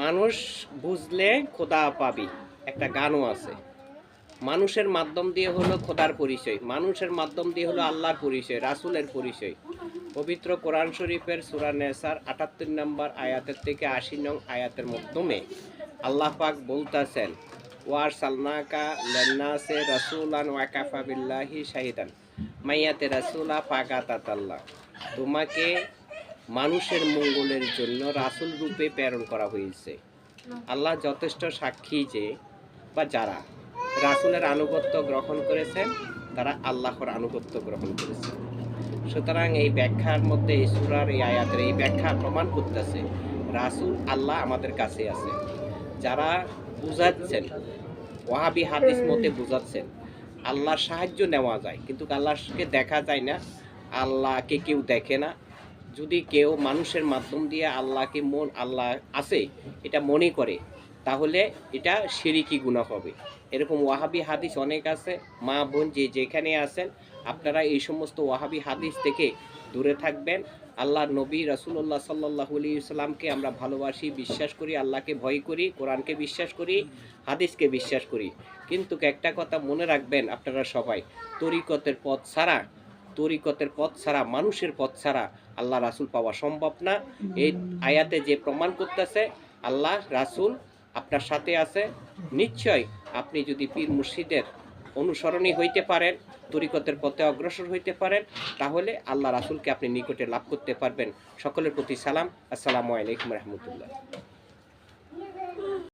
মানুষ বুঝলে খোদা পাবি, একটা গানও আছে। মানুষের মাধ্যম দিয়ে হলো খোদার পরিচয়, মানুষের মাধ্যম দিয়ে হলো আল্লাহর পরিচয়, রাসূলের পরিচয়। পবিত্র কোরআন শরীফের সূরা নেসার আটাত্তর নম্বর আয়াতের থেকে আশি নং আয়াতের মাধ্যমে আল্লাহ পাক বলতেছেন ওয়ার সালনাকা লেন্নাসে রাসূলান ওয়া কাফা বিল্লাহি শাহিদান, মাইয়াতে রাসূলা পাগাতাতাল্লাহ তোমাকে মানুষের মঙ্গলের জন্য রাসূল রূপে প্রেরণ করা হয়েছে। আল্লাহ যথেষ্ট সাক্ষী যে, বা যারা রাসূলের আনুগত্য গ্রহণ করেছেন, তারা আল্লাহর আনুগত্য গ্রহণ করেছে সুতরাং এই ব্যাখ্যার মধ্যে এই সুরার এই আয়াতের এই ব্যাখ্যা প্রমাণ করতেছে, রাসূল আল্লাহ আমাদের কাছে আছে। যারা বুঝাচ্ছেন, ওয়াহাবি হাদিস মতে বুঝাচ্ছেন, আল্লাহর সাহায্য নেওয়া যায়, কিন্তু আল্লাহকে দেখা যায় না, আল্লাহকে কেউ দেখে না যদি কেউ মানুষের মাধ্যম দিয়ে আল্লাহকে মন, আল্লাহ আছে, এটা মনে করে, তাহলে এটা শিরিকি গুণা হবে। এরকম ওয়াহাবি হাদিস অনেক আছে, মা বোন যে যেখানে আছেন, আপনারা এই সমস্ত ওয়াহাবি হাদিস থেকে দূরে থাকবেন। আল্লাহ নবী রাসুল্লাহ সাল্লাহ সাল্লামকে আমরা ভালোবাসি, বিশ্বাস করি, আল্লাহকে ভয় করি, কোরআনকে বিশ্বাস করি, হাদিসকে বিশ্বাস করি। কিন্তু একটা কথা মনে রাখবেন আপনারা সবাই, তরিকতের পথ ছাড়া তরিকতের পথ ছাড়া, মানুষের পথ ছাড়া আল্লাহ রাসুল পাওয়া সম্ভব না। এই আয়াতে যে প্রমাণ করতেছে, আল্লাহ রাসুল আপনার সাথে আছে। নিশ্চয় আপনি যদি পীর মুর্শিদের অনুসরণী হইতে পারেন, তরিকতের পথে অগ্রসর হইতে পারেন, তাহলে আল্লাহ রাসুলকে আপনি নিকটে লাভ করতে পারবেন। সকলের প্রতি সালাম। আসসালামু আলাইকুম রহমতুল্লাহ।